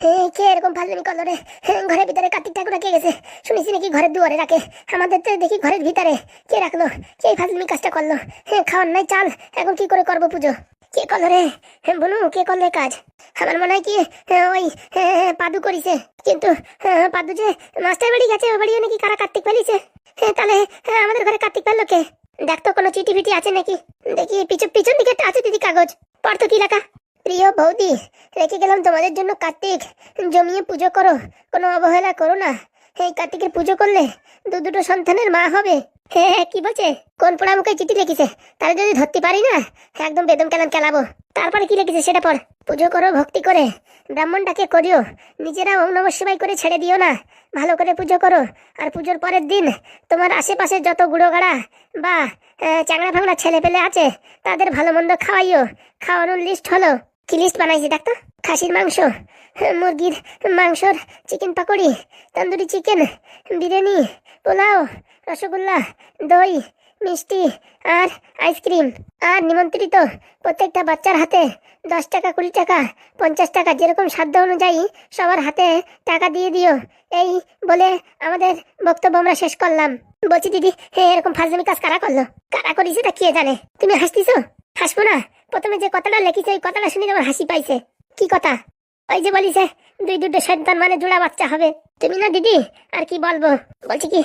কে এরকম ফাজলামি করল ঘরের ভিতরে কার্তিক ঠাকুর কে গেছে? শুনেছি নাকি ঘরের দুয়ারে রাখে। আমাদের তো দেখি ঘরের ভিতরে। কে রাখল? কে ফাজলামি কাজটা করল? হ্যাঁ খাওয়ার নাই চাল। এখন কি করে করব পুজো? কে করল রে? হ্যাঁ বলু কে করল কাজ? আমার মনে হয় কি হ্যাঁ, ওই হ্যাঁ, পাদু করিছে। কিন্তু পাদু যে মাস্টার বাড়ি গেছে ওই বাড়িও নাকি কারা কার্তিক ফেলিছে? হ্যাঁ তাহলে আমাদের ঘরে কার্তিক ফেলল কে? দেখ তো কোনো চিঠি ফিটি আছে নাকি? দেখি পিছন পিছন দিকে আছে দিদি কাগজ। পড় তো কি লেখা? প্রিয় বৌদি, রেখে গেলাম তোমাদের জন্য কার্তিক। জমিয়ে পুজো করো, কোনো অবহেলা করো না। এই কার্তিকের পুজো করলে দু দুটো সন্তানের মা হবে। হ্যাঁ হ্যাঁ কি বলছে? কোন পোড়া মুখে চিঠি লিখেছে? তাহলে যদি ধরতে পারি না, একদম বেদম কেলাম কেলাবো। তারপরে কি লিখেছে সেটা পর পুজো করো, ভক্তি করে। ব্রাহ্মণটাকে করিও। নিজেরা ওম শিবাই করে ছেড়ে দিও না। ভালো করে পুজো করো। আর পুজোর পরের দিন তোমার আশেপাশে যত গুঁড়ো গাড়া বা চাংড়া ফাংড়া ছেলে পেলে আছে, তাদের ভালো মন্দ খাওয়াইও। খাওয়ানোর লিস্ট হলো। কি লিস্ট বানাইছি, ডাক্তার। খাসির মাংস, মুরগির মাংসর চিকেন পাকোড়ি, তন্দুরি চিকেন বিরিয়ানি, পোলাও, রসগোল্লা, দই, মিষ্টি আর আইসক্রিম। আর নিমন্ত্রিত প্রত্যেকটা বাচ্চার হাতে দশ টাকা, কুড়ি টাকা, পঞ্চাশ টাকা, যেরকম সাধ্য অনুযায়ী সবার হাতে টাকা দিয়ে দিও। এই বলে আমাদের বক্তব্য আমরা শেষ করলাম। বলছি দিদি হ্যাঁ এরকম ফাজলামি কাজ কারা করল? কারা করেছে তা কে জানে? তুমি হাসতিছো? হাসবো না? প্রথমে যে কথাটা লেখিছে, ওই কথাটা শুনে আমার হাসি পাইছে। কি কথা? ওই যে বলিছে, দুই দুটো সন্তান মানে জোড়া বাচ্চা হবে। তুমি না দিদি, আর কি বলব? বলছি কি,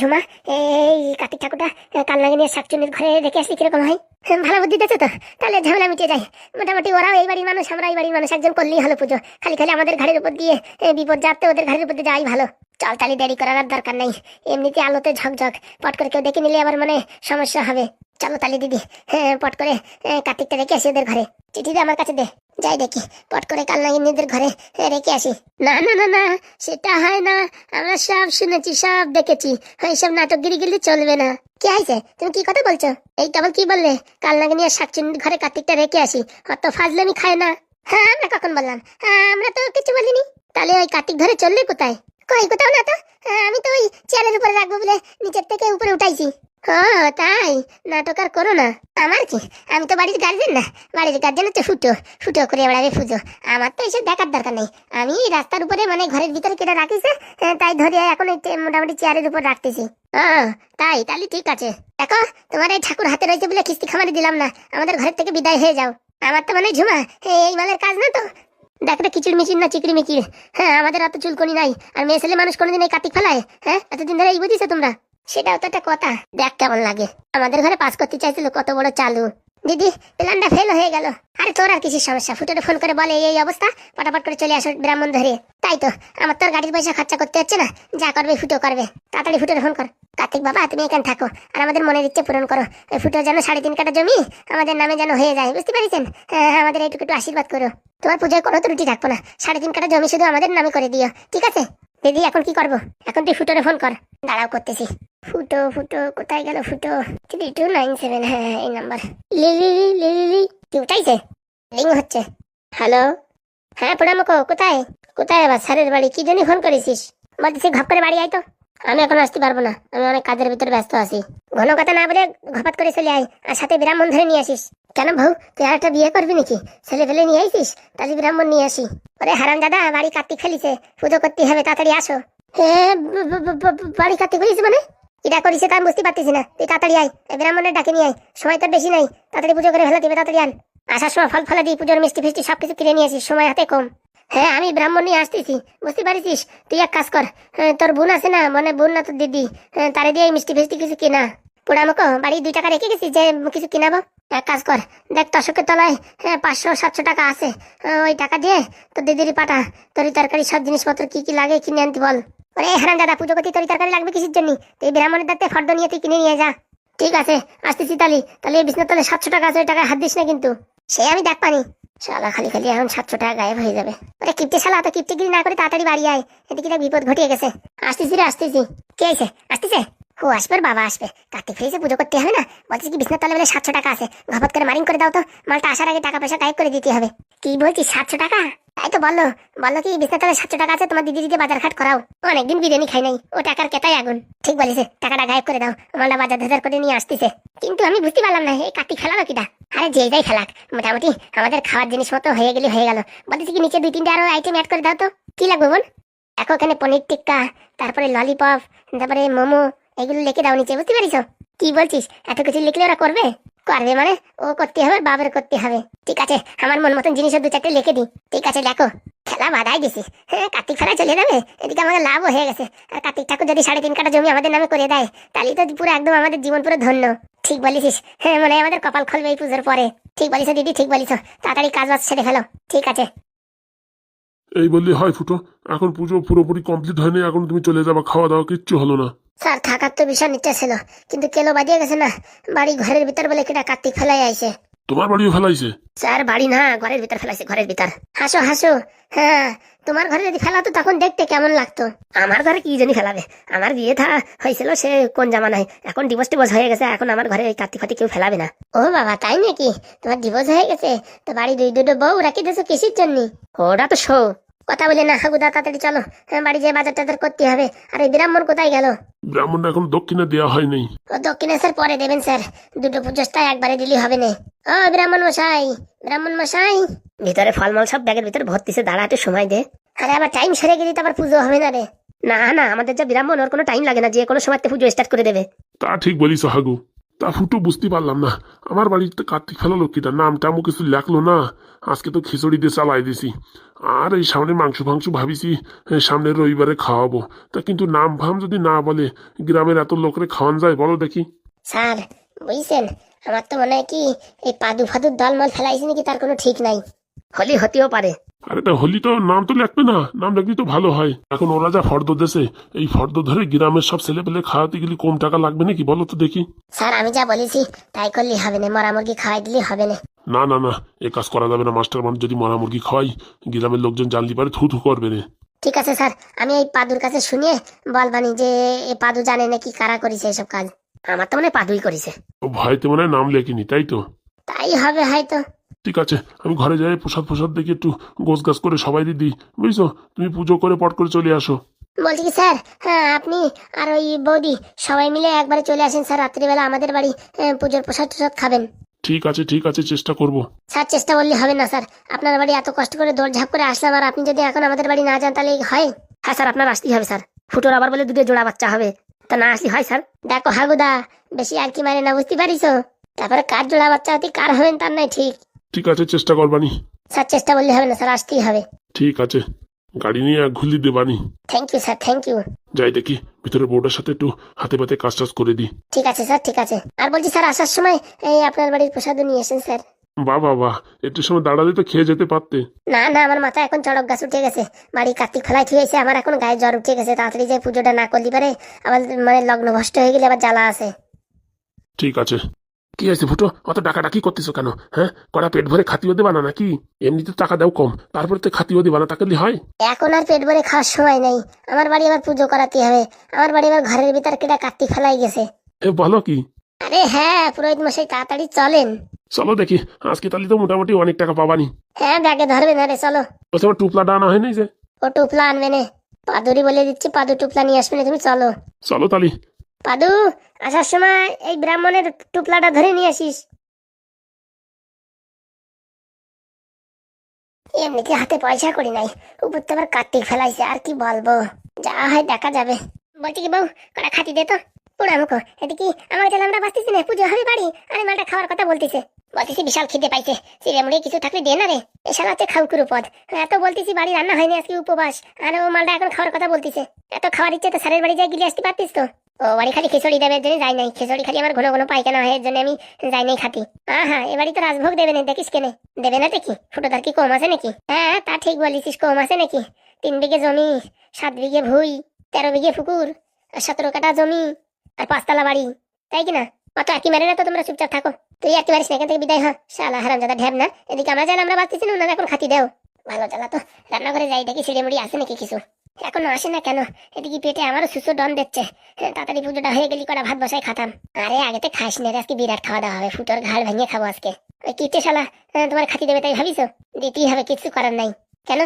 ঝুমা, এই কার্তিক ঠাকুরটা কাল লাগে নিয়ে শাকচুনির ঘরে রেখে আসি কীরকম হয়? ভালো বুদ্ধি দিতেছো তো? তাহলে ঝামেলা মিটে যায়। মোটামুটি ওরাও এই বাড়ির মানুষ আমরা এই বাড়ির মানুষ, একজন করলেই হলো পুজো। খালি খালি আমাদের ঘরের উপর দিয়ে বিপদ যাতে ওদের ঘরের উপর দিয়ে যাওয়াই ভালো। চল তালি দেরি করার দরকার নেই। এমনিতে আলোতে ঝকঝক, পট করে কেউ দেখে নিলে আবার মানে সমস্যা হবে। চলো তালি দিদি হ্যাঁ পট করে কার্তিকটা রেখে আসি ওদের ঘরে। চিঠিটা আমার কাছে দে যাই দেখি পট করে কাল নাগিনীদের ঘরে রেখে আসি। না না না না সেটা হয় না আমরা সব শুনেছি সব দেখেছি এইসব নাটক গিরি গেলে চলবে না। কি হয়েছে? তুমি কি কথা বলছো? এই কেবল কি বললে? কাল নাগিনী আর শাকচুন্নির ঘরে কার্তিকটা রেখে আসি অত ফাজলামি খায় না। হ্যাঁ আমরা কখন বললাম? হ্যাঁ আমরা তো কিছু বলিনি। তাহলে ওই কার্তিক ধরে চললে কোথায়? কই কোথাও না তো? হ্যাঁ, আমি তো ওই চেয়ারের উপরে রাখব বলে নিচের থেকে উপরে উঠাইছি। ও তাই। নাটক আর করো না। আমার কি? আমি তো বাড়ির গার্জেন না। বাড়ির গার্জেন হচ্ছে করে বেড়াবে আমার তো এসব দেখার দরকার নেই। আমি রাস্তার উপরে মানে ঘরের ভিতরে কেটে রাখিছে তাই ধরে এখন মোটামুটি চেয়ারের উপর রাখতেছি। ও তাই, তাহলে ঠিক আছে। দেখো, তোমার এই ঠাকুর হাতে রয়েছে বলে কিস্তি খামারে দিলাম না। আমাদের ঘরের থেকে বিদায় হয়ে যাও। আমার তো মানে ঝুমা। এই মালের কাজ না তো? দেখ রে কিচির মিচির না চিকড়ি মিচির হ্যাঁ আমাদের অত চুলকনি নাই। আর মেয়ে ছেলে মানুষ কোনোদিন এই কার্তিক ফেলায়? হ্যাঁ এতদিন ধরে এই বুঝিস তোমরা? সেটাও তো একটা কথা। দেখ কেমন লাগে। আমাদের ঘরে পাস করতে চাইছিল কত বড় চালু। দিদি প্ল্যানটা ফেল হয়ে গেল। আরে তোর আর কিছু সমস্যা? ফুটোটা ফোন করে বলে এই অবস্থা? পটাপট করে চলে আসো ব্রাহ্মণ ধরে। তাই তো আমার তোর গাড়ির পয়সা খরচা করতে হচ্ছে না। যা করবে ফুটো করবে। তাড়াতাড়ি ফুটোর ফোন কর। কার্তিক বাবা তুমি এখানে থাকো। আর আমাদের মনের ইচ্ছে পূরণ করো। ওই ফুটো যেন সাড়ে তিন কাটা জমি আমাদের নামে যেন হয়ে যায় বুঝতে পারছেন? হ্যাঁ হ্যাঁ, আমাদের এইটুকু একটু আশীর্বাদ করো। তোমার পুজোয় কোনো ত্রুটি রাখব না। সাড়ে তিন কাটা জমি শুধু আমাদের নামে করে দিও ঠিক আছে? দিদি এখন কি করব? এখন তুই ফুটোরে ফোন কর। দাঁড়াও করতেছি। ফুটো ফুটো, কোথায় গেল ফুটো? থ্রি টু নাইন সেভেন হ্যাঁ এই নাম্বার লিলি লিলি কি উঠাইছে? রিং হচ্ছে। হ্যালো হ্যাঁ পোড়ামুখো, কোথায়? কোথায় আবার? স্যারের বাড়ি, কি জন্য ফোন করেছিস? বলতেছি, ঘপ করে বাড়ি আয় তো। আমি এখন আসতে পারব না। আমি অনেক কাজের ভিতরে ব্যস্ত আছি। ঘন কথা না বলে ঘপাত করে চলে আয়। আর সাথে ব্রাহ্মণ ধরে নিয়ে আসিস। কেন ভাউ তুই আর একটা বিয়ে করবি নাকি? ছেলে ফেলে নিয়ে আইসিস তাহলে ব্রাহ্মণ নিয়ে আসি। ওরে হারাম দাদা বাড়ি কার্তিক ফেলিছে। পুজো করতে হবে, তাড়াতাড়ি আসো। ব- বাড়ি কার্তিক ফেলিছে মানে? এটা করিছে তা বুঝতে পারতেছি না। তুই তাড়াতাড়ি আয়। ব্রাহ্মণের ডাকে নিয়ে আয়। সময় তো বেশি নাই। তাড়াতাড়ি পুজো করে ফেলা দিবে, তাড়াতাড়ি আন। আসার সময় ফল ফলা দিই পুজোর মিষ্টি ফিষ্টি সবকিছু কিনে নিয়ে আসিস। সময় হাতে কম। হ্যাঁ আমি ব্রাহ্মণ নিয়ে আসতেছি। বুঝতে পারিস তুই এক কাজ কর। তোর বোন আছে না? মানে বোন না তোর দিদি। তারে দিয়ে মিষ্টি ফিষ্টি কিছু কিনা। পোড়ামুখো বাড়ি দুই টাকা রেখে গেছি যে কিছু কিনাবো। এক কাজ কর দেখ তশকের তলায় হ্যাঁ পাঁচশো সাতশো টাকা আছে। হ্যাঁ, ওই টাকা দিয়ে তোর দিদির পাঠা তরি তরকারি সব জিনিসপত্র কি কি লাগে কিনে আনতে বল। ওরে হারাম দাদা পুজো করতে তরি তরকারি লাগবে কিসের জন্য? তুই ব্রাহ্মণের দাঁতে ফর্দ নিয়ে তুই কিনে নিয়ে যা। ঠিক আছে আসতেছি তালি তাহলে এই বিছনার তলে সাতশো টাকা আছে ওই টাকা হাত দিস না কিন্তু। সে আমি দেখ পানি। শালা খালি খালি এখন সাতশো টাকা গায়েব হয়ে যাবে। ওরে কিপটে শালা তো কিপটেগিরি না করে তাড়াতাড়ি বাড়ি আয়। এদিকে বিপদ ঘটিয়ে গেছে। আসতেছি রে আসতেছি। কে আছে আসতেছে? ও আসবে বাবা আসবে। কার্তিক ফ্রিজে পুজো করতে হবে না? বলছিস কি, বিছনার তলে বলে সাতশো টাকা আছে। ঘপত করে মারিং করে দাও তো। মালটা আসার আগে টাকা পয়সা টাইপ করে দিতে হবে। কি বলছিস, সাতশো টাকা? তাই তো বলল। বলল কি বিছনাতলে সাতশো টাকা আছে, তোমার দিদি দিদি বাজার ঘাট করাও। অনেকদিন বিরিয়ানি খাই নাই। ও টাকার কেতাই আগুন। ঠিক বলিছে, টাকাটা গায়েব করে দাও। মালটা বাজার ধাজার করে নিয়ে আসতেছে। কিন্তু আমি বুঝতে পারলাম না, এই কার্তিক খেলালো কিটা? আরে যে যাই খেলাক, মোটামুটি আমাদের খাওয়ার জিনিস মতো হয়ে গেলে হয়ে গেল। বলতেছি কি, নিচে দুই তিনটে আরও আইটেম অ্যাড করে দাও তো। কি লাগবে বোন দেখো এখানে পনির টিক্কা, তারপরে ললিপপ তারপরে মোমো এগুলো লিখে দাও নিচে, বুঝতে পারিস কি বলছিস? এত কিছু লিখলে ওরা করবে? করবে মানে? ও করতে হবে বাবার করতে হবে। ঠিক আছে, আমার মন মতন জিনিস দু চারটে লিখে দিই। ঠিক আছে, দেখো। খেলা বাধাই দিছি হ্যাঁ কার্তিক খেলা চলে যাবে? এদিকে আমাদের লাভও হয়ে গেছে। আর কার্তিক ঠাকুর যদি সাড়ে তিন কাটা জমি আমাদের নামে করে দেয় তাহলে তো পুরো একদম আমাদের জীবন পুরো ধন্য। ঠিক বলিস হ্যাঁ মানে আমাদের কপাল খুলবে এই পুজোর পরে। ঠিক বলিস দিদি, ঠিক বলিস তাড়াতাড়ি কাজ বাজ সেরে ফেলো। ঠিক আছে। এই বললি, হয় ফুটো, এখন পুজো পুরোপুরি কমপ্লিট হয়নি, এখন তুমি চলে যাবা, খাওয়া দাওয়া কিচ্ছু হলো না। স্যার থাকার তো ভীষণ ইচ্ছা ছিল কিন্তু কেলো বাজিয়ে গেছে না। বাড়ি ঘরের ভিতর বলে কিনা কার্তিক ফেলাই আইছে। তোমার বাড়িও ফেলাইছে? স্যার বাড়ি না ঘরের ভিতর ফেলাইছে ঘরের ভিতর। হাসো হাসো। হ্যাঁ তোমার ঘরে যদি ফেলাতো তখন দেখতে কেমন লাগতো। আমার ঘরে কি জানি ফেলাবে। আমার বিয়ে থা হয়েছিল সে কোন জামানায়। এখন ডিভোর্স টিভোর্স হয়ে গেছে এখন আমার ঘরে ওই কার্তিক ফাতি কেউ ফেলাবে না। ও বাবা তাই নাকি? তোমার ডিভোর্স হয়ে গেছে তো বাড়ি দুই দুটো বউ রাখি দিয়েছ কিসের জন্য? ওটা তো শো কথা বলে না হাগুদা তাড়াতাড়ি চলো। হ্যাঁ, বাড়ি যেয়ে বাজার টাজার করতে হবে। আর এই ব্রাহ্মণ কোথায় গেল? ব্রাহ্মণ এখন দক্ষিণে দেওয়া হয়নি ও দক্ষিণে স্যার পরে দেবেন স্যার। দুটো পুজোটা একবারে দিলে হবে না। ও ব্রাহ্মণ মশাই ব্রাহ্মণ মশাই। ভিতরে ফলমল সব ব্যাগের ভিতরে ভর্তিছে দাঁড়াতে সময় দে। আরে আবার টাইম সেরে গেলে তো আবার পুজো হবে না রে। না না আমাদের যা ব্রাহ্মণ ওর কোনো টাইম লাগে না যে কোনো সময় পুজো স্টার্ট করে দেবে। তা ঠিক বলিস হাগু। তা ফুটো বুঝতে পারলাম না। আমার বাড়িতে কার্তিক ফেলালো কিটা নাম টামও কিছু লেখলো না। আজকে তো খিচুড়ি দিয়ে চালাই দিছি। আর এই সামনে মাংস ফাংস ভাবিছি এ, সামনের রবিবারে খাওয়াবো। তা কিন্তু নাম ফাম যদি না বলে গ্রামের এত লোকরে খাওয়ান যায় বলো দেখি। স্যার বুঝছেন? আমার তো মনে হয় কি এই পাদু ফাদুর দলমল ফেলাইছে নাকি তার কোনো ঠিক নাই। হলি হতেও পারে। আর এটা হোলি তো নাম তো লিখবে না নাম লিখলে তো ভালো হয়। এখন ওরা যা ফর্দ দেশে এই ফর্দ ধরে গ্রামের সব ছেলে পেলে খাওয়াতে গেলে কম টাকা লাগবে নাকি বলো তো দেখি। স্যার আমি যা বলেছি তাই করলে হবে না মরা মুরগি খাওয়াই দিলে হবে না। না না না এ কাজ করা যাবে না মাস্টার মানুষ যদি মরা মুরগি খাওয়াই গ্রামের লোকজন জানলি পারে থু থু করবে রে। ঠিক আছে স্যার আমি এই পাদুর কাছে শুনিয়ে বলবানি যে এই পাদু জানে নাকি কারা করেছে এসব কাজ। আমার তো মনে হয় পাদুই করেছে। ও ভয়তে মনে হয় নাম লেখিনি তাই তো? তাই হবে হয়তো। ঠিক আছে আমি ঘরে যাই প্রসাদ প্রসাদ দেখে একটু গোছ গাছ করে সবাই দিই। বুঝছ? তুমি পুজো করে পট করে চলে আসো। বলছি কি স্যার হ্যাঁ আপনি আর ওই বৌদি সবাই মিলে একবারে চলে আসেন স্যার রাত্রিবেলা আমাদের বাড়ি পুজোর প্রসাদ টসাদ খাবেন। ঠিক আছে ঠিক আছে চেষ্টা করব। স্যার চেষ্টা করলে হবে না স্যার আপনার বাড়ি এত কষ্ট করে দৌড়ঝাঁপ করে আসলাম আর আপনি যদি এখন আমাদের বাড়ি না যান তাহলে হয়? হ্যাঁ স্যার আপনার আসতেই হবে স্যার ফুটোর আবার বলে দুটো জোড়া বাচ্চা হবে তা না আসি হয় স্যার? দেখো হাগুদা বেশি আর কি মানে না বুঝতে পারিস? তারপরে কার জোড়া বাচ্চা হতে কার হবেন তার নাই ঠিক। ঠিক আছে চেষ্টা করবানি স্যার চেষ্টা করলে হবে না স্যার আসতেই হবে। ঠিক আছে গাড়ি নিয়ে এক ঘুলি দেবানি thank you sir thank you যাই দেখি ভিতরে বোর্ডের সাথে একটু হাতে পাতে কাজ টাজ করে দিই। ঠিক আছে স্যার ঠিক আছে। আর বলছি স্যার আসার সময় এই আপনার বাড়ির প্রসাদও নিয়ে এসেন স্যার। বাহ বাহ বাহ একটু সময় দাঁড়ালে তো খেয়ে যেতে পারতে। না না আমার মাথায় এখন চড়ক গাছ উঠে গেছে। বাড়ি কার্তিক ফেলাই থুয়েছে আমার এখন গায়ে জ্বর উঠে গেছে তাড়াতাড়ি যে পুজোটা না করলি পারে আবার মানে লগ্ন ভষ্ট হয়ে গেলে আবার জ্বালা আছে। ঠিক আছে। কি আছে ফুটো অত টাকা টাকি করতেছো কেন? হ্যাঁ? কড়া পেট ভরে খাতিও দেবা না নাকি? এমনিতে টাকা দাও কম। তারপরে তো খাতিও দেবা না তাকে হয়? এখন আর পেট ভরে খাওয়ার সময় নেই। আমার বাড়ি আবার পুজো করাতে হবে। আমার বাড়ি আবার ঘরের ভিতর কেটে কার্তিক ফেলাই গেছে। এ বলো কি? আরে হ্যাঁ পুরোহিত মশাই তাড়াতাড়ি চলেন। চলো দেখি। আজকে তাহলে তো মোটামুটি অনেক টাকা পাবানি। হ্যাঁ ব্যাগে ধরবে না রে চলো। ও তোমার টুপলা ডানা হয় নাই যে? ও টুপলা আনবে নে। পাদুরি বলে দিচ্ছি পাদু টুপলা নিয়ে আসবে না তুমি চলো। চলো তাহলে। পাদু, আসার সময় এই ব্রাহ্মণের টুপলাটা ধরে নিয়ে আসিস। এমনিতে হাতে পয়সা করি নাই, উপর তো আবার কার্তিক ফেলাইছে, আর কি বলব? যা হয় দেখা যাবে। বলছি কি বউ, কটা খাতি দে তো। পুরা মুখো এদিকে আমার জেলা আমরা বাঁচতেছি না? পুজো হবে বাড়ি, আরে মালটা খাওয়ার কথা বলতেছে। বলতেছি বিশাল খিদে পাইছে, চিড়ে মুড়ে কিছু থাকলে দে না রে। এসব আছে খাউকুরু পদ। এত বলতেছি বাড়ি রান্না হয়নি আজকে উপবাস, আর ও মালটা এখন খাওয়ার কথা বলতেছে। এত খাওয়ার ইচ্ছে তো স্যারের বাড়ি যাই গিলে আসতে পারতিস তো। ও, বাড়ি খালি খিচুড়ি দেবে জন্য যাই নাই। খিচুড়ি খালি আমার ঘন ঘন পায়খানা হয় জন্য আমি যাই নাই খাতি হ্যাঁ হ্যাঁ এবারই তো রাজভোগ দেবে না দেখিস কেনে? দেবে না দেখি? ফুটোদার কি কম আছে নাকি? হ্যাঁ তা ঠিক বলিস কম আছে নাকি? তিন বিঘে জমি, সাত বিঘে ভুই, তেরো বিঘে পুকুর, আর সতেরো কাটা জমি, আর পাঁচতলা বাড়ি। তাই কিনা অত আঁকি মেরে না তো তোমরা চুপচাপ থাকো। তুই আঁকি মারিস না, এখান থেকে বিদায় হ। শালা হারাম যাদা ঢেব না। এদিকে আমরা জান আমরা বাঁচতেছি না ওনারা এখন খাতি দেও। ভালো জ্বালা তো। রান্নাঘরে যাই, দেখি সিঁড়ে মুড়ি আছে নাকি কিছু। এখনও আসে না কেন? এদিকে পেটে আমারও সুসো ডন দিচ্ছে তাড়াতাড়ি পুজোটা হয়ে গেলি কটা ভাত বসাই খাতাম। আরে আগেতে খাস না আজকে বিরাট খাওয়া দাওয়া হবে। ফুটোর ঘাড় ভেঙে খাব আজকে। কিটে শালা হ্যাঁ, তোমার খাতি দেবে তাই ভাবিস দিতেই হবে কিছু করার নাই। কেন?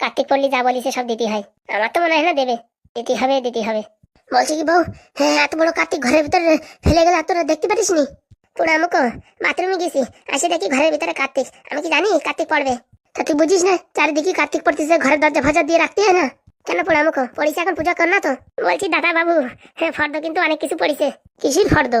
কার্তিক পড়লি যা বলিস সব দিতে হয়। আমার তো মনে হয় না দেবে। দিতে হবে দিতে হবে। বলছি কি বউ হ্যাঁ এত বড় কার্তিক ঘরের ভিতরে ফেলে গেলে তোরা দেখতে পারিস নি পুরো আমুকো বাথরুমে গেছি। আসে দেখি ঘরের ভিতরে কার্তিক। আমি কি জানি কার্তিক পড়বে? তা তুই বুঝিস না, চারিদিকে কার্তিক পড়তেছে, ঘরের দরজা ভাজা দিয়ে রাখতে হয় না। কেন পড়ে পড়িছে এখন পূজা কর না তো? বলছি, দাদা বাবু হ্যাঁ ফর্দ কিন্তু অনেক কিছু পড়িছে। কিসির ফর্দ?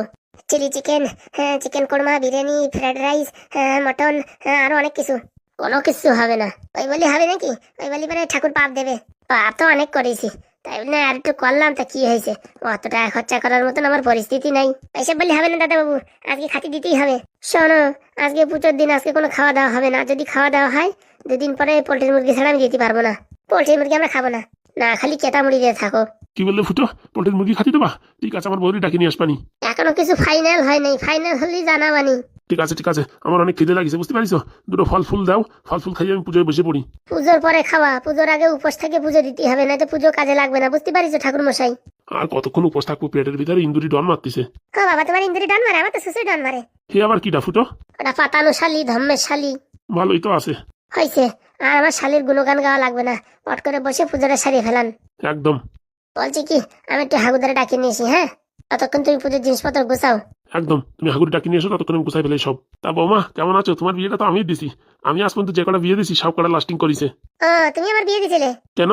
চিলি চিকেন হ্যাঁ chicken korma, biryani fried rice হ্যাঁ মটন হ্যাঁ আরও অনেক কিছু। কোনো কিছু হবে না। ওই বলি হবে নাকি? ওই বলি মানে ঠাকুর পাপ দেবে। পাপ তো অনেক করেছি। তাই বলে আর একটু করলাম তা কি হয়েছে? অত টাকা খরচা করার মতন আমার পরিস্থিতি নাই। এসব বললে হবে না দাদাবাবু আজকে খাতি দিতেই হবে। শোনো আজকে পুজোর দিন আজকে কোনো খাওয়া দাওয়া হবে না। যদি খাওয়া দাওয়া হয় দুদিন পরে পোল্ট্রির মুরগি ছাড়া আমি দিতে পারব না। পোল্ট্রির মুরগি আমরা খাব না। না খালি কেতা মুড়ি দিয়ে থাকো। কি বললে ফুটো? পোল্ট্রির মুরগি খাতি দেবা ঠিক আছে আমার বৌরি ডাকি নিয়ে আসবানি এখনও কিছু ফাইনাল হয় নাই। ফাইনাল হলেই জানাবানি। ঠিক আছে ঠিক আছে। আমার অনেক খিদে লাগিছে বুঝতে পারিস দুটো ফল ফুল দাও ফল ফুল খাইয়ে আমি পুজোয় বসে পড়ি। পুজোর পরে খাওয়া পুজোর আগে উপোস থেকে পুজো দিতে হবে না তো পুজো কাজে লাগবে না বুঝতে পারিস ঠাকুর মশাই আর কতক্ষণ উপোস থাকব পেটের ভিতরে? ইন্দুরি ডন মারতিছে। ও বাবা তোমার ইন্দ্রি ডান মারে আমার তো শ্বশুর ডান মারে। হে আবার কিটা ফুটো ওটা পাতানো শালি ধম্মের শালি। ভালোই তো আছে। হয়েছে আর আমার শালির গুণগান গাওয়া লাগবে না পট করে বসে পুজোটা সারিয়ে ফেলান। একদম। বলছি কি আমি একটু হাগুদারে ডাকিয়ে নিয়েছি হ্যাঁ? ততক্ষণ তুমি পুজোর জিনিসপত্র গুছাও। একদম তুমি হাগুড়ি ডাকি নিয়ে এসো ততক্ষণ আমি গুছাই ফেলে সব। তা বৌমা কেমন আছো? তোমার বিয়েটা তো আমি দিছি। আমি আজ পর্যন্ত যে কটা বিয়ে দিছি সব কটা লাস্টিং করেছে। ও তুমি আমার বিয়ে দিছিলে? কেন?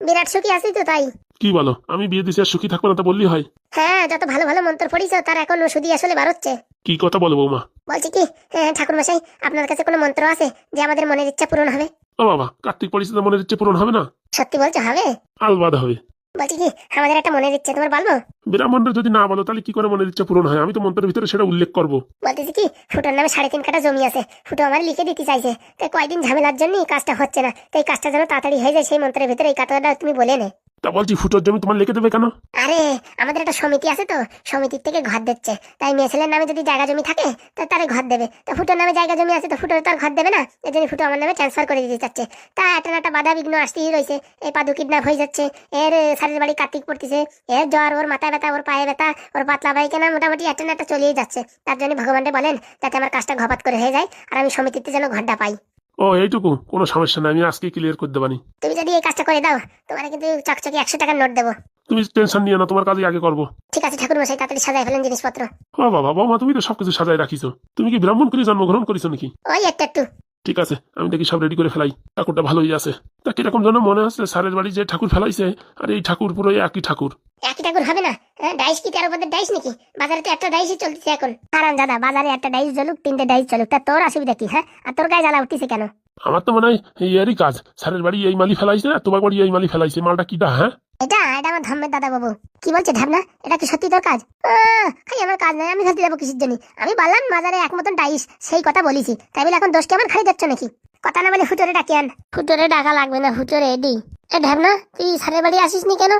বিরাট সুখী আছি তো তাই। কি বলো? আমি বিয়ে দিছি আর সুখী থাকব না তা বললি হয়। হ্যাঁ যত ভালো ভালো মন্ত্র পড়িস তার এখন সুদি আসলে বাড়চ্ছে। কি কথা বলো বৌমা? বলছি কি হ্যাঁ ঠাকুর মশাই আপনার কাছে কোনো মন্ত্র আছে যে আমাদের মনের ইচ্ছা পূরণ হবে? ও বাবা কার্তিক পরিস্থিতি মনের ইচ্ছে পূরণ হবে না? সত্যি বলছো হবে? আলবাদ হবে। বলছি কি আমাদের একটা মনের ইচ্ছে তোমার বলব? ব্রাহ্মণরা যদি না বলো তাহলে কি করে মনের ইচ্ছা পূরণ হয়? আমি তো মন্ত্রের ভিতরে সেটা উল্লেখ করব। বলতেছি কি ফুটোর নামে সাড়ে তিন কাটা জমি আছে। ফুটো আমার লিখে দিতে চাইছে। তাই কয়দিন ঝামেলার জন্য এই কাজটা হচ্ছে না। তাই কাজটা যেন তাড়াতাড়ি হয়ে যায় সেই মন্ত্রের ভিতরে এই কথাটা তুমি বলে নে। তা বলছি, ফুটোর জমি তোমার লিখে দেবে কেন? আরে, আমাদের একটা সমিতি আছে তো, সমিতির থেকে ঘর দিচ্ছে। তাই মেয়ে ছেলের নামে যদি জায়গা জমি থাকে, তা তারে ঘর দেবে। তো ফুটোর নামে জায়গা জমি আছে তো ফুটোর তো আর ঘর দেবে না? এই জন্য ফুটো আমার নামে ট্রান্সফার করে দিতে চাচ্ছে। তা একটা একটা বাধা বিঘ্ন আসতেই রয়েছে এই পাদু কিডন্যাপ হয়ে যাচ্ছে। এর সারের বাড়ি কার্তিক পড়তেছে। এর জ্বর, ওর মাথায় ব্যথা, ওর পায়ে ব্যথা, ওর পাতলা পায়খানা মোটামুটি একটা না একটা চলেই যাচ্ছে। তার জন্য ভগবানকে বলেন, যাতে আমার কাজটা ঘপাত করে হয়ে যায়, আর আমি সমিতিতে যেন ঘরটা পাই। ও এইটুকু কোনো সমস্যা নাই আমি আজকে ক্লিয়ার করে দেবানি তুমি যদি এই কাজটা করে দাও তোমার কিন্তু চকচকে একশো টাকার নোট দেবো। তুমি টেনশন নিও না তোমার কাজে আগে করব। ঠিক আছে ঠাকুর মশাই তাড়াতাড়ি সাজাই ফেলেন জিনিসপত্র। ও বাবা বাবা তুমি তো সবকিছু সাজাই রাখিছো। তুমি কি ব্রাহ্মণ করে জন্মগ্রহণ করেছ নাকি? ওই একটু একটু। ঠিক আছে আমি দেখি সব রেডি করে ফেলাই। ঠাকুরটা ভালোই আছে। তা কীরকম যেন মনে হচ্ছে স্যারের বাড়ি যে ঠাকুর ফেলাইছে আর এই ঠাকুর পুরো একই ঠাকুর। একই ঠাকুর হবে না? হ্যাঁ, ডাইস কি তেরো পদের ডাইস নাকি? বাজারে তো একটা ডাইসই চলতেছে এখন। হারান দাদা বাজারে একটা ডাইস চলুক তিনটে ডাইস চলুক তা তোর অসুবিধা কি হ্যাঁ? আর তোর গায়ে জ্বালা উঠতেছে কেন? আমার তো মনে হয় এই এরই কাজ। স্যারের বাড়ি এই মালি ফেলাইছে আর তোমার বাড়ি এই মালি ফেলাইছে। মালটা কিটা হ্যাঁ? এটা এটা আমার ধর্মের দাদা বাবু। কি বলছে ঢাবনা এটা কি সত্যি তোর কাজ? আহ, আমার কাজ নাই আমি ফেলতে যাব কিসের জন্য? আমি বললাম বাজারে এক মতন ডাইস সেই কথা বলেছি। তাই বলে এখন দোষটি আমার? খাই যাচ্ছ নাকি? কথা না বলে ফুটোরে ডাকি আন ফুটোরে ডাকা লাগবে না ফুটোরে এডি এ ঢাবনা তুই সারের বাড়ি আসিস নি কেন?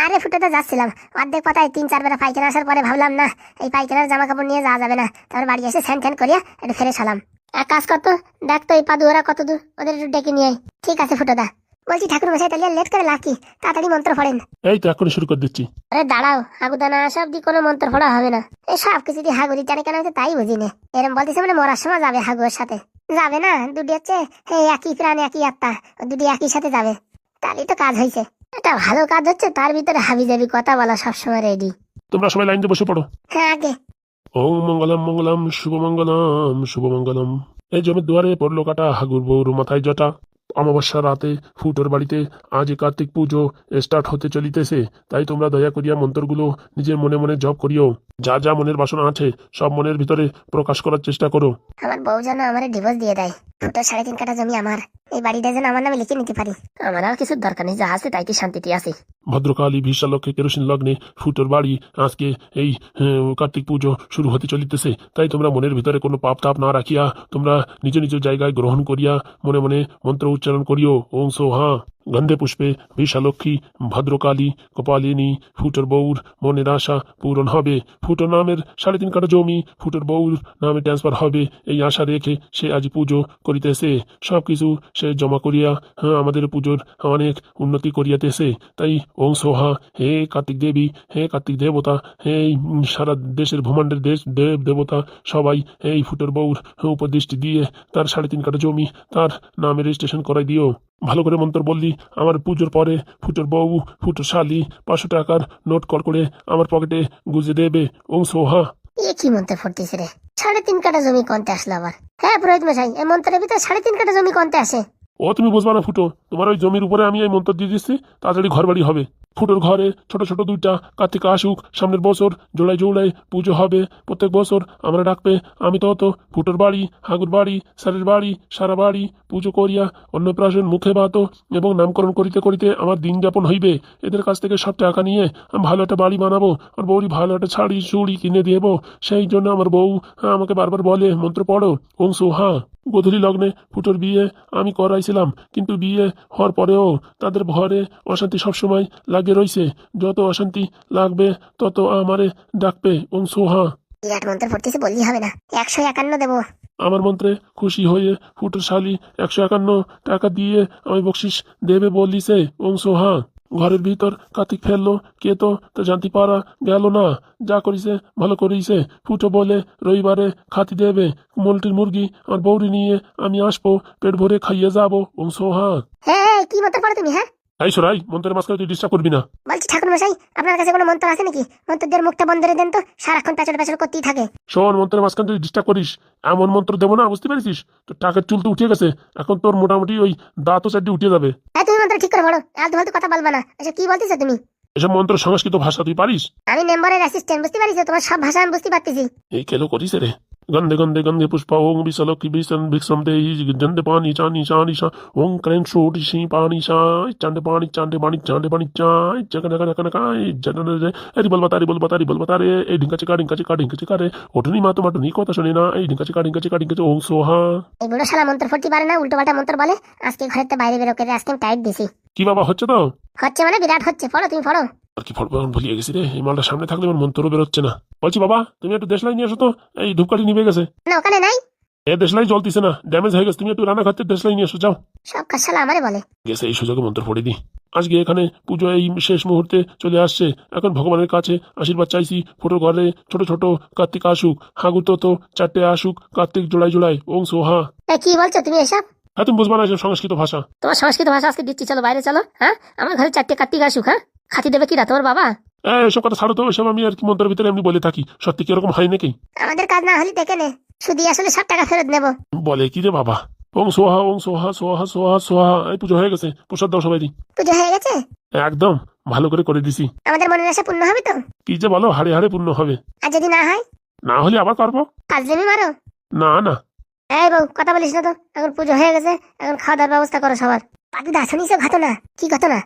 আরে ফুটোতে যাচ্ছিলাম। অর্ধেক পাতায় তিন চার বেলা পাইখানা আসার পরে ভাবলাম না এই পাইকারের জামা কাপড় নিয়ে যাওয়া যাবে না। তারপর বাড়ি এসে স্যান ট্যান করিয়া একটু ফেরে সালাম এক কাজ করতো দেখ তো এই পাদু ওরা কত দূর ওদের একটু ডেকে নিয়ে ঠিক আছে ফুটোদা। বলছি ঠাকুর মশাই তাহলে লেট করে লাভ কি? তাড়াতাড়ি মন্ত্র পড়েন। এই তো এখনই শুরু করে দিচ্ছি। আরে দাঁড়াও হাগুদানা সব দিয়ে কোনো মন্ত্র পড়া হবে না। এই সব কিছু দিয়ে হাগু দিতে কেন তাই বুঝি না এরম বলতেছে মানে মরার সময় যাবে হাগুর সাথে। যাবে না দুটি হচ্ছে একই প্রাণ একই আত্মা দুটি একই সাথে যাবে। তাহলেই তো কাজ হয়েছে এটা ভালো কাজ হচ্ছে তার ভিতরে হাবি যাবি কথা বলা সবসময় রেডি তোমরা সবাই লাইন দিয়ে বসে পড়ো। হ্যাঁ আগে। ওম মঙ্গলম মঙ্গলম শুভ মঙ্গলম শুভ মঙ্গলম। এই জমির দুয়ারে পড়ল কাটা হাগুর বউর মাথায় জটা। অমাবস্যা রাতে ফুটোর বাড়িতে আজ কার্তিক পুজো স্টার্ট হতে চলিতেছে। তাই তোমরা দয়া করিয়া মন্ত্রগুলো নিজের মনে মনে জপ করিও। যা যা মনের বাসনা আছে, সব মনের ভিতরে প্রকাশ করার চেষ্টা করো। আমার বউ যেন আমার ডিভোর্স দিয়ে দেয়। ফুটো সাড়ে তিন কাটা জমি আমার। এই বাড়িটা যেন আমার নামে লিখে নিতে পারি। আমার আর কিছু দরকার নেই যা আছে তাইতে শান্তিতে আছে। ভদ্রকালী কেরোসিন লগ্নে ফুটোর বাড়ি আজকে এই কার্তিক পুজো শুরু হতে চলিতেছে। তাই তোমরা মনের ভিতরে কোনো পাপ তাপ না রাখিয়া তোমরা নিজ নিজ জায়গায় গ্রহণ করিয়া মনে মনে মন্ত্র উচ্চারণ করিও। অংশ সো হা গন্ধে পুষ্পে বিশালক্ষী ভদ্রকালী কপালিনী ফুটোর বউর মনের আশা পূরণ হবে। ফুটর নামের সাড়ে তিন কাটা জমি ফুটোর বউর নামে ট্রান্সফার হবে। এই আশা রেখে সে আজ পুজো করিতেছে। সব কিছু সে জমা করিয়া হ্যাঁ, আমাদের পুজোর অনেক উন্নতি করিয়াতেছে। তাই ওং সোহা হে কার্তিক দেবী হে কার্তিক দেবতা হে সারা দেশের ভূমাণ্ডের দেশ দেব দেবতা সবাই এই ফুটোর বউর উপর দৃষ্টি দিয়ে তার সাড়ে তিন কাটা জমি তার নামে রেজিস্ট্রেশন করাই দিও। ভালো করে মন্ত্র বললি আমার পুজোর পরে ফুটোর বউ ফুটোর শালি পাঁচশো টাকার নোট কল করে আমার পকেটে গুজে দেবে। ও সোহা। এ কি মন্ত্র ফুটিস রে? সাড়ে তিন কাটা জমি কনতে আসলো আবার। হ্যাঁ পুরোহিত মশাই এই মন্ত্রের ভিতরে সাড়ে তিন কাটা জমি কনতে আসে। ও তুমি বুঝবা না ফুটো তোমার ওই জমির উপরে আমি এই মন্ত্র দিয়ে দিচ্ছি তাড়াতাড়ি ঘর বাড়ি হবে। ফুটোর ঘরে ছোট ছোট দুইটা কার্তিক আসুক সামনের বছর জোড়ায় জোড়ায় পুজো হবে। প্রত্যেক বছর আমরা ডাকবে আমি তো তো ফুটোর বাড়ি হাগুর বাড়ি স্যারের বাড়ি সারা বাড়ি পুজো করিয়া অন্নপ্রাশন মুখে বাত এবং নামকরণ করিতে করিতে আমার দিন যাপন হইবে। এদের কাছ থেকে সব টাকা নিয়ে আমি ভালো একটা বাড়ি বানাবো আর বৌরি ভালো একটা শাড়ি চুড়ি কিনে দেবো। সেই জন্য আমার বউ হ্যাঁ, আমাকে বারবার বলে মন্ত্র পড়ো ওং সোহা গোধূলি লগ্নে ফুটোর বিয়ে আমি করাইছিলাম কিন্তু বিয়ে হওয়ার পরেও তাদের ঘরে অশান্তি সবসময় লাগে। রইছে। যত অশান্তি লাগবে তত আমারে ডাকবে। ওং সোহা। বিরাট মন্ত্র ফুটতেছে বললি হবে না। একশো একান্ন দেবো। আমার মন্ত্রে খুশি হয়ে ফুটোর শালি একশো একান্ন টাকা দিয়ে আমি বকশিস দেবে বলিছে। ওং সোহা। ঘরের ভিতর কার্তিক ফেলল। কে তো? তা জানতে পারা গেল না। যা করিছে ভালো করিছে। ফুটো বলে রবিবারে খাতি দেবে। মোলটির মুরগি আর বৌরি নিয়ে আমি আসব। পেট ভরে খাইয়ে যাব। ওং সোহা। হ্যাঁ কি মন্ত্র পড়ো তুমি হ্যাঁ? এই সরাই মন্ত্রের মাঝখানে তুই ডিস্টার্ব করবি না। বলছি ঠাকুর মশাই আপনার কাছে কোনো মন্ত্র আছে নাকি? মন্ত্রদের মুখটা বন্ধ করে দেন তো সারাক্ষণ পেছনে পেছনে করতেই থাকে। শোন মন্ত্রের মাঝখানে তুই ডিস্টার্ব করিস এমন মন্ত্র দেবো না বুঝতে পেরেছিস? তোর টাকার চুল তো উঠে গেছে এখন তোর মোটামুটি ওই দাঁতও চারটি উঠে যাবে। হ্যাঁ তুমি মন্ত্র ঠিক করে পড়ো আলতু ফালতু কথা বলবা না। আচ্ছা কি বলতেছো তুমি? এসব মন্ত্র সংস্কৃত ভাষা তুই পারিস? আমি মেম্বারের অ্যাসিস্ট্যান্ট বুঝতে পারিস তোমার সব ভাষা আমি বুঝতে পারতেছি। এই কেলো করিস রে। গন্ধে গন্ধে গন্ধে পুষ্প ওং বিশালকি বিশন বিক্রম দে জন্দে পানি চানি চানি সা ওং ক্রেন সোটি সি পানি সা চান্ডে পানি চান্ডে পানি চান্ডে পানি চাই জগন জগন জগন কাই জগন রে এরি বল বাতারি বল বাতারি বল বাতারে এই ঢিঙ্কা চিকা ঢিঙ্কা চিকা ঢিঙ্কা চিকা রে ওঠনি মা তোমার নি কথা শুনি না এই ঢিঙ্কা চিকা ঢিঙ্কা চিকা ঢিঙ্কা ওং সোহা এই বুড়ো শালা মন্ত্র ফুটতে পারে না উল্টো পাল্টা মন্ত্র বলে। আজকে ঘরের তো বাইরে বেরোকে আজকে আমি টাইট দিছি। কি বাবা হচ্ছে তো? হচ্ছে মানে বিরাট হচ্ছে পড়ো তুমি পড়ো। আর কি ফল ভুলিয়ে গেছি রে। এই মালটা সামনে থাকলে আমার মন্ত্র বেরোচ্ছে না। বলছি বাবা তুমি একটু দেশলাই নিয়ে আসো তো। এই ধূপকাঠি নিভে গেছে। না ওখানে নাই। এ দেশলাই জ্বলতিছে না। ড্যামেজ হয়ে গেছে। তুমি একটু রান্না খাতে দেশলাই নিয়ে এসো যাও। সব কাজ শালা আমারে বলে। গেছে এই সুযোগে মন্ত্র পড়ে দিই আজকে এখানে পুজো এই শেষ মুহূর্তে চলে আসছে। এখন ভগবানের কাছে আশীর্বাদ চাইছি। ফটো ঘরে ছোট ছোট কার্তিক আসুক হাগুর তো চারটে আসুক কার্তিক জোড়াই জোড়াই ওং সোহা কি বলছো তুমি এসব? হ্যাঁ তুমি বুঝবা না সংস্কৃত ভাষা। তোমার সংস্কৃত ভাষা আজকে দিচ্ছি চলো বাইরে চলো হ্যাঁ? আমার ঘরে চারটে কার্তিক আসুক হ্যাঁ? খাতি দেবে কিনা তোমার বাবা? এ, এসব কথা ছাড়ো তো এসব আমি আর কি মন্ত্রের ভিতরে এমনি বলে থাকি। সত্যি কি এরকম হয় নাকি? আমাদের কাজ না হলে দেখে নে। শুধু আসলে সব টাকা ফেরত নেব। বলে কি রে বাবা? ওং সোহা ওং সোহা সোহা সোহা সোহা এই পুজো হয়ে গেছে প্রসাদ দাও সবাই পুজো হয়ে গেছে? একদম ভালো করে করে দিছি। আমাদের মনের আশা পূর্ণ হবে তো? কি যে বলো হাড়ে হাড়ে পূর্ণ হবে। আর যদি না হয়? না হলে আবার করব? ফাজলেমি মারো? না না। এই বউ কথা বলিস না তো। এখন পুজো হয়ে গেছে এখন খাওয়া দাওয়ার ব্যবস্থা করো সবার। পাদুদা শুনিস ঘটনা কি ঘটনা?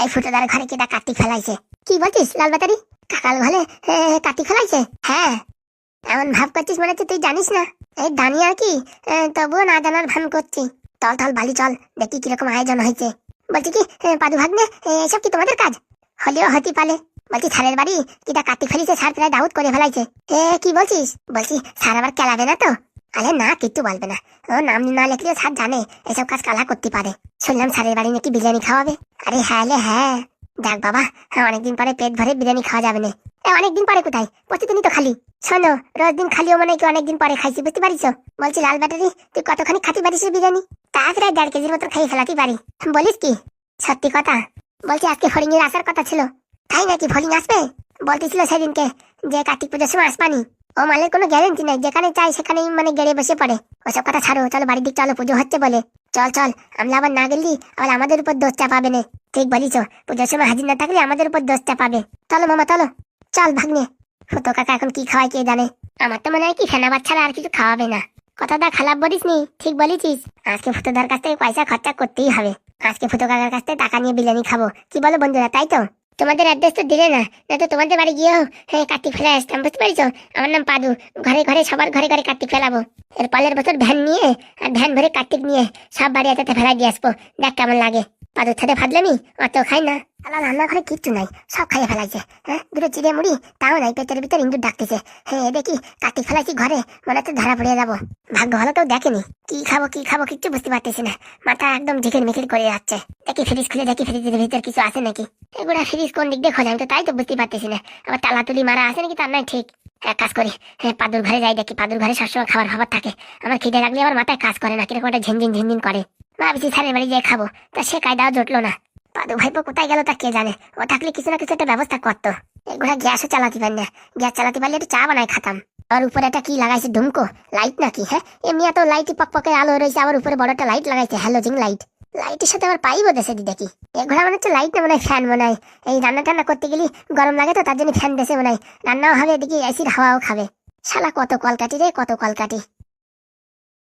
এই ফুটোদার ঘরে কেটা কাটি ফেলাইছে। কি বলছিস, লাল ব্যাটারি কাকাল ঘরে কার্তিক ফেলাইছে? হ্যাঁ। এমন ভাব করছিস মনে হচ্ছে তুই জানিস না। এই আর কি তবুও না জানার ভান করছি। চল চল বালি, চল, দেখি কীরকম আয়োজন হয়েছে। বলছি কি পাদু ভাগ্নে এসব কি তোমাদের কাজ? হলেও হতে পারে। বলছি, স্যারের বাড়ি কিটা কার্তিক ফেলিছে, স্যার প্রায় দাউদ করে ফেলাইছে। এ, কি বলছিস? বলছি, স্যার আবার কেলাবে না তো? আরে না, কিচ্ছু বলবে না। ও, নাম না লেখলেও স্যার জানে, এসব কাজ কালা করতে পারে। শুনলাম স্যারের বাড়ি নাকি বিরিয়ানি খাওয়াবে। আরে হ্যাঁ লে হ্যাঁ। দেখ বাবা, অনেকদিন পরে পেট ভরে বিরিয়ানি খাওয়া যাবে না। অনেকদিন পরে কোথায়? প্রতিদিনই তো খালি। শোনো, রোজ দিন খালিও মনে কি অনেকদিন পরে খাইছি, বুঝতে পারিস বলছি, লাল ব্যাটারি, তুই কতখানি খাতে পারিস বিরিয়ানি? তা প্রায় দেড় কেজির মতো খাইয়ে ফেলাতে পারি। বলিস কি? সত্যি কথা? বলছি, আজকে ফড়িং এর আসার কথা ছিল। তাই নাকি ফড়িং আসবে? বলতেছিল সেদিনকে যে কার্তিক পুজোর সময় আসবানি। ও মালের কোনো গ্যারেন্টি নাই। যেখানে চাই সেখানেই মানে গেড়ে বসে পড়ে। ওসব কথা ছাড়ো, চলো বাড়ির দিক চলো, পুজো হচ্ছে বলে। চল চল, আমরা আবার না গেলি, আবার আমাদের উপর দোষ চাপাবে না। ঠিক বলিস পুজোর সময় হাজির না থাকলে আমাদের উপর দোষ চাপাবে। চলো মামা, চলো। চল, ভাগ্নে। ফুটো কাকা এখন কি খাওয়ায় কে জানে? আমার তো মনে হয় কি ফেনা বাচ্চারা আর কিছু খাওয়াবে না। কথাটা খারাপ বলিস নি, ঠিক বলেছিস। আজকে ফুটোদার কাছ থেকে পয়সা খরচা করতেই হবে। আজকে ফুটো কাকার কাছ থেকে টাকা নিয়ে বিরিয়ানি খাব। কি বলো বন্ধুরা, তাই তো? তোমাদের অ্যাড্রেস তো দিলে না না তো তোমাদের বাড়ি গিয়েও হ্যাঁ কার্তিক ফেলে আসতাম, বুঝতে পারছ? আমার নাম পাদু, ঘরে ঘরে, সবার ঘরে ঘরে কার্তিক ফেলাবো। এর পরের বছর ভ্যান নিয়ে আর ভ্যান ভরে কার্তিক নিয়ে সব বাড়ি এটাতে ফেলা দিয়ে আসব। দেখ কেমন লাগে। পাদুর ছাদে ভাবলামি অত খাই না। আলা রান্নাঘরে কিচ্ছু নাই, সব খাইয়ে ফেলাইছে হ্যাঁ? দুটো চিড়ে মুড়ি, তাও নাই, পেটের ভিতর ইন্দুর ডাকতেছে। হ্যাঁ দেখি কার্তিক ফেলাইছি ঘরে, মনে হচ্ছে ধরা পড়ে যাব। ভাগ্য ভালো তো দেখেনি। কি খাব কি খাব, কিচ্ছু বুঝতে পারতেছি না। মাথা একদম ঝিকির মিকির করে যাচ্ছে। দেখি ফ্রিজ খুলে, দেখি ফ্রিজের ভিতর কিছু আছে নাকি? এগুলা ফ্রিজ কোন দিক দিয়ে খোঁজে তাই তো বুঝতে পারতেছি না। আবার তালাতুলি মারা আছে নাকি তার নাই? ঠিক। কাজ করি হ্যাঁ পাদুর ঘরে যাই দেখি, পাদুর ঘরে সবসময় খাবার খাবার থাকে। আমার খিদে লাগলে আমার মাথায় কাজ করে না, কীরকম একটা ঝিনঝিন ঝিনঝিন করে। ভাবছি স্যারের বাড়ি যেয়ে খাব। তা সে কায়দাও জুটলো না। পাদু ভাইপো কোথায় গেল তা কে জানে? ও থাকলে কিছু না কিছু একটা ব্যবস্থা করতো। এগুলা গ্যাসও চালাতে পারি না। গ্যাস চালাতে পারলে একটু চা বানায় খাতাম। আর উপরে একটা কি লাগাইছে ডুমকো লাইট নাকি হ্যাঁ? এমনি এত লাইট পকপকে আলো রয়েছে, আবার উপরে বড় একটা লাইট লাগাইছে, হ্যালোজিং লাইট। লাইটের সাথে আবার পাইবও দেশে দি দেখি। এগুলা মনে হচ্ছে লাইট না, মনে হয় ফ্যান মনে হয় এই রান্না টান্না করতে গেলে গরম লাগে তো, তার জন্য ফ্যান দেশে মনে হয় রান্নাও হবে, এদিকে এসির হাওয়াও খাবে। শালা কত কলকাটি রে, কত কলকাটি